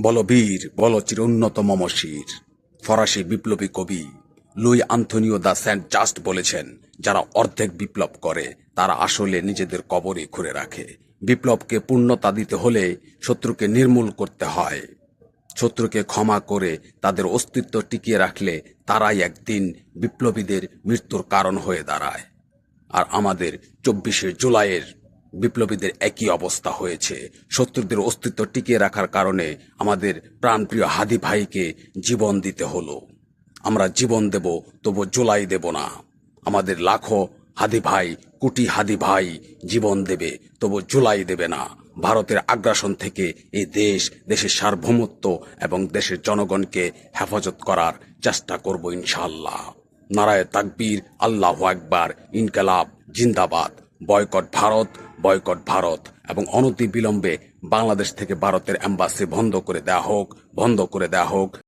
বলবীর বল চিরোন্নত মমশির ফরাসি বিপ্লবী কবি Louis Antoine de Saint Just বলেছেন, যারা অর্ধেক বিপ্লব করে, তারা আসলে নিজেদের কবরে ঘুরে রাখে। বিপ্লবকে পূর্ণতা দিতে হলে শত্রুকে নির্মূল করতে হয়। শত্রুকে ক্ষমা করে তাদের অস্তিত্ব টিকিয়ে রাখলে তারাই একদিন বিপ্লবীদের মৃত্যুর কারণ হয়ে দাঁড়ায়। আর আমাদের চব্বিশে জুলাইয়ের বিপ্লবীদের একই অবস্থা হয়েছে। শত্রুদের অস্তিত্ব টিকিয়ে রাখার কারণে আমাদের প্রাণপ্রিয় হাদি ভাইকে জীবন দিতে হলো। আমরা জীবন দেব, তবু জুলাই দেব না। আমাদের লাখো হাদি ভাই, কোটি হাদি ভাই জীবন দেবে, তবু জুলাই দেবে না। ভারতের আগ্রাসন থেকে এই দেশ, দেশের সার্বভৌমত্ব এবং দেশের জনগণকে হেফাজত করার চেষ্টা করব ইনশাআল্লাহ। নারায় তাকবীর, আল্লাহ আকবার, ইনকালাব, জিন্দাবাদ। বয়কট ভারত বয়কট ভারত এবং অনতি বিলম্বে বাংলাদেশ থেকে ভারতের অ্যাম্বাসি বন্ধ করে দেয়া হোক, বন্ধ করে দেয়া হোক।